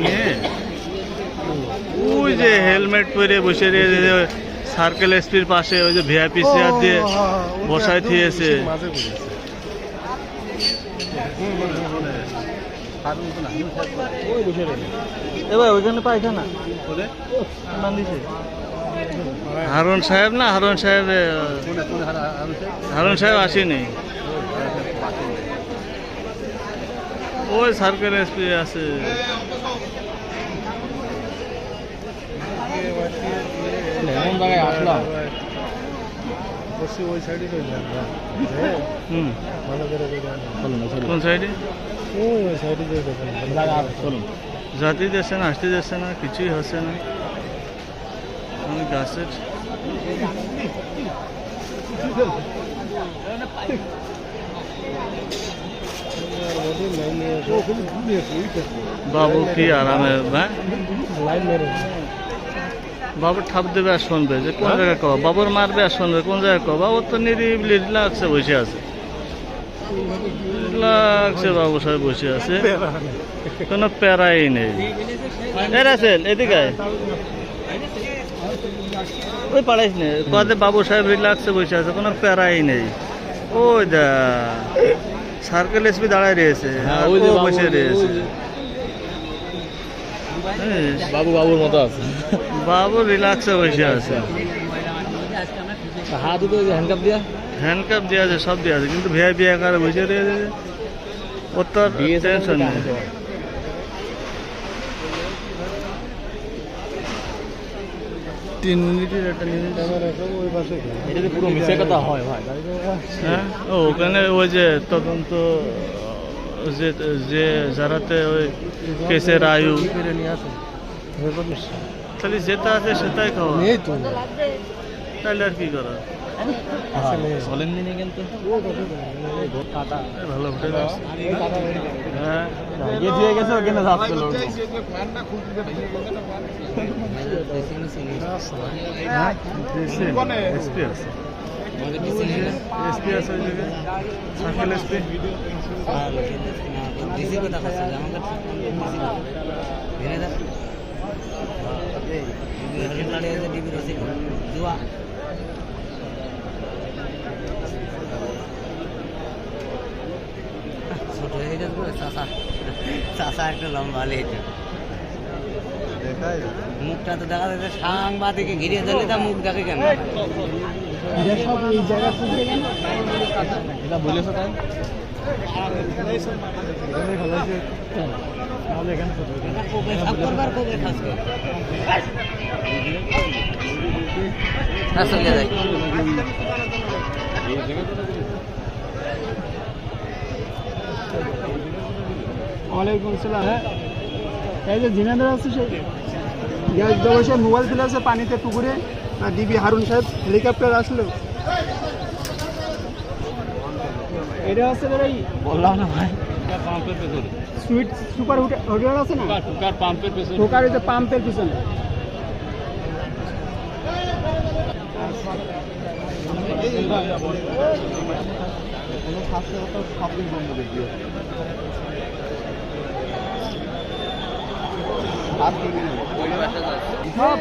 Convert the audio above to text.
নিয়ে? ওই যে হেলমেট পরে বসে সার্কেল এসপির পাশে ওই যে ভিআইপি চেয়ার দিয়ে বসায় থিয়েছে। ওই বসে রয়েছে এবার ওইখানে পায়খানা হারুন সাহেব না হারুন সাহেব হারুন সাহেব আসেনি ওই সার্কেল এসপি আছে এমন জায়গায় আসলাম ওই সাইডে হুম। ভালো করে চলুন না চলুন কোন সাইডে ওই ওই সাইডে যে দেখেন জায়গা আছে চলুন। জাতি যাচ্ছে না আসতে যাচ্ছে না কিছুই হচ্ছে না। আমি গাছের বাবু কি আরামে হ্যাঁ? লাইন মেরে বাবু ঠাপ দেবে আর শুনবে যে কোন জায়গায় কব? বাবুর মারবে আর শুনবে কোন জায়গায় কব? বাবু তো নিরিবিলি লাগছে বসে আছে। লাগছে বাবু সাহেব বসে আছে। কোনো প্যারাই নেই। রাসেল এদিকে। ওই পাড়াইস নে। কদে বাবু সাহেব রিল্যাক্সে বসে আছে কোনো প্যারাই নেই। ওই দা সার্কেল এসপি দাঁড়ায় রয়েছে। হ্যাঁ, ও বসে রয়েছে। বাবু বাবুর মতো আছে। বাবু রিল্যাক্সে বসে আছে। হাত দুটো হ্যান্ডকাপ দিয়া? হ্যান্ডকাপ দেওয়া আছে সব দেওয়া আছে কিন্তু ভিআইপি আকারে বসে রয়েছে। ওর তো টেনশন নেই। তিন মিনিটের একটা নিউজ ওই পাশে এটা পুরো মিশে কথা হয় ভাই। হ্যাঁ? ও ওখানে ওই যে তদন্ত যে যে যারাতে ওই কেসের আয়ু খালি যেটা আছে সেটাই খাওয়া নেই তাহলে আর কি করা ভালো এসপি আছে ওই জায়গায় সার্কেল এসপি। ছোট হয়ে যাবে চাষা চাষা একটা লম্বা লেট মুখটা তো দেখা যাচ্ছে সাংবাদিকে ঘিরে ধরলে তা মুখ দেখে কেন এটা বলেছ তাই? ওয়ালাইকুম আসসালাম হ্যাঁ। এই যে জিনেন্দ্র আছে সে গ্যাস বসে মোবাইল ফেলে আছে পানিতে পুকুরে। ডিবি হারুন সাহেব হেলিকপ্টার আসলো। এটা হচ্ছে বের এই বললাম না ভাই। সুইট সুপার হোটেল আছে না? টুকার পাম্পের পেছনে? ঢোকার ওই যে পাম্পের পিছনে। সব